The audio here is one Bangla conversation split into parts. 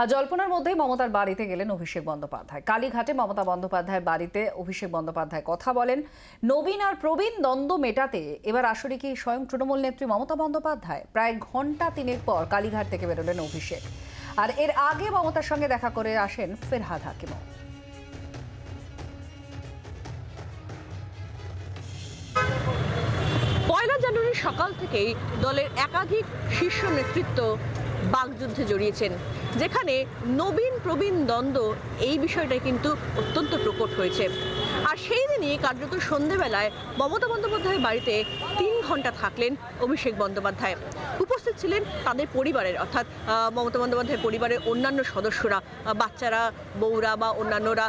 আর জল্পনার মধ্যেই মমতার বাড়িতে গেলেন অভিষেক বন্দ্যোপাধ্যায়। কালীঘাটে মমতা বন্দ্যোপাধ্যায়ের বাড়িতে অভিষেক বন্দ্যোপাধ্যায় কথা বলেন। নবীন আর প্রবীণ দ্বন্দ্ব মেটাতে এবার আসলে কি স্বয়ং তৃণমূল নেত্রী মমতা বন্দ্যোপাধ্যায়? প্রায় ঘণ্টা তিনের পর কালীঘাট থেকে বেরোলেন অভিষেক। আর এর আগে মমতার সঙ্গে দেখা করে আসেন ফেরহাদ হাকিমও। পয়লা জানুয়ারি সকাল থেকেই দলের একাধিক শীর্ষ নেতৃত্ব বাগযুদ্ধে জড়িয়েছেন, যেখানে নবীন প্রবীণ দ্বন্দ্ব এই বিষয়টা কিন্তু অত্যন্ত প্রকট হয়েছে। আর সেই দিনই কার্যত সন্ধেবেলায় মমতা বন্দ্যোপাধ্যায়ের বাড়িতে তিন ঘণ্টা থাকলেন অভিষেক বন্দ্যোপাধ্যায়। উপস্থিত ছিলেন তাদের পরিবারের, অর্থাৎ মমতা বন্দ্যোপাধ্যায়ের পরিবারের অন্যান্য সদস্যরা বাচ্চারা, বউরা বা অন্যান্যরা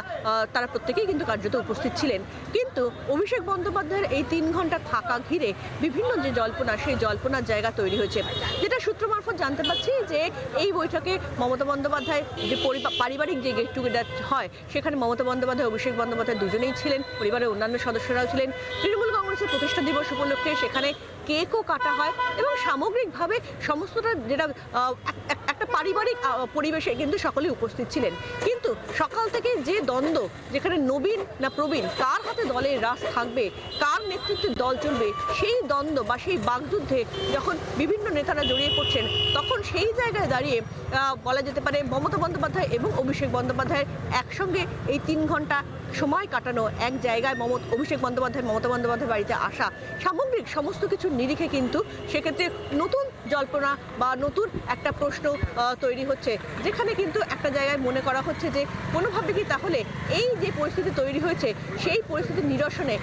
তারা প্রত্যেকেই কিন্তু কার্যত উপস্থিত ছিলেন। কিন্তু অভিষেক বন্দ্যোপাধ্যায়ের এই তিন ঘণ্টা থাকা ঘিরে বিভিন্ন যে জল্পনা, সেই জল্পনার জায়গা তৈরি হয়েছে। যেটা সূত্র মারফত জানতে পারছি যে এই বৈঠকে মমতা বন্দ্যোপাধ্যায় যে পরিবা- পারিবারিক যে গেট টুগেদার হয়, সেখানে মমতা বন্দ্যোপাধ্যায়, অভিষেক বন্দ্যোপাধ্যায় দুজনেই ছিলেন। পরিবারের অন্যান্য সদস্যরাও ছিলেন। তৃণমূল কংগ্রেসের প্রতিষ্ঠা দিবস উপলক্ষে সেখানে কেকও কাটা হয় এবং সামগ্রিকভাবে সমস্তটা যেটা পারিবারিক পরিবেশে কিন্তু সকলেই উপস্থিত ছিলেন। কিন্তু সকাল থেকে যে দ্বন্দ্ব যেখানে নবীন না প্রবীণ, কার হাতে দলের রাস থাকবে, কার নেতৃত্বে দল চলবে, সেই দ্বন্দ্ব বা সেই বাগযুদ্ধে যখন বিভিন্ন নেতারা জড়িয়ে পড়ছেন, তখন সেই জায়গায় দাঁড়িয়ে বলা যেতে পারে মমতা বন্দ্যোপাধ্যায় এবং অভিষেক বন্দ্যোপাধ্যায়ের একসঙ্গে এই তিন ঘণ্টা সময় কাটানো এক জায়গায় মমতা, অভিষেক বন্দ্যোপাধ্যায়, মমতা বন্দ্যোপাধ্যায় বাড়িতে আসা, সামগ্রিক সমস্ত কিছুর নিরিখে কিন্তু সেক্ষেত্রে নতুন জল্পনা বা নতুন একটা প্রশ্ন তৈরি হচ্ছে। যেখানে কিন্তু একটা জায়গায় মনে করা হচ্ছে যে, কোনোভাবে কি তাহলে এই যে পরিস্থিতি তৈরি হয়েছে, সেই পরিস্থিতির নিরসনে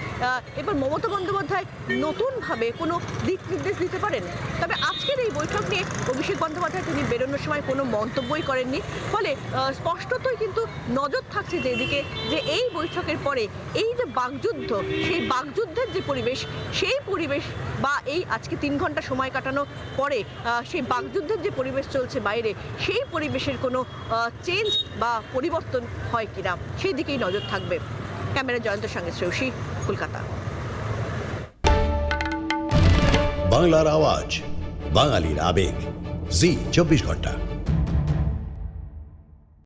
এবার মমতা বন্দ্যোপাধ্যায় নতুনভাবে কোনো দিক নির্দেশ দিতে পারেন? তবে আজকের এই বৈঠক নিয়ে অভিষেক বন্দ্যোপাধ্যায় তিনি বেরোনোর সময় কোনো মন্তব্যই করেননি। ফলে স্পষ্টতই কিন্তু নজর থাকছে যেদিকে যে এই বৈঠকের পরে এই যে বাগযুদ্ধ সেই বাগযুদ্ধের যে পরিবেশ, সেই পরিবেশ বা এই আজকে তিন ঘণ্টা সময় কাটানো পরে আহ, সেই বাগযুদ্ধের যে পরিবেশ চলছে বাইরে সেই পরিবেশের কোনো চেঞ্জ বা পরিবর্তন হয় কিনা সেই দিকেই নজর থাকবে। ক্যামেরা জয়ন্ত সঙ্গে শ্রেয়সী কলকাতা। বাংলার আওয়াজ বাঙালির আবেগ জি চব্বিশ ঘণ্টা।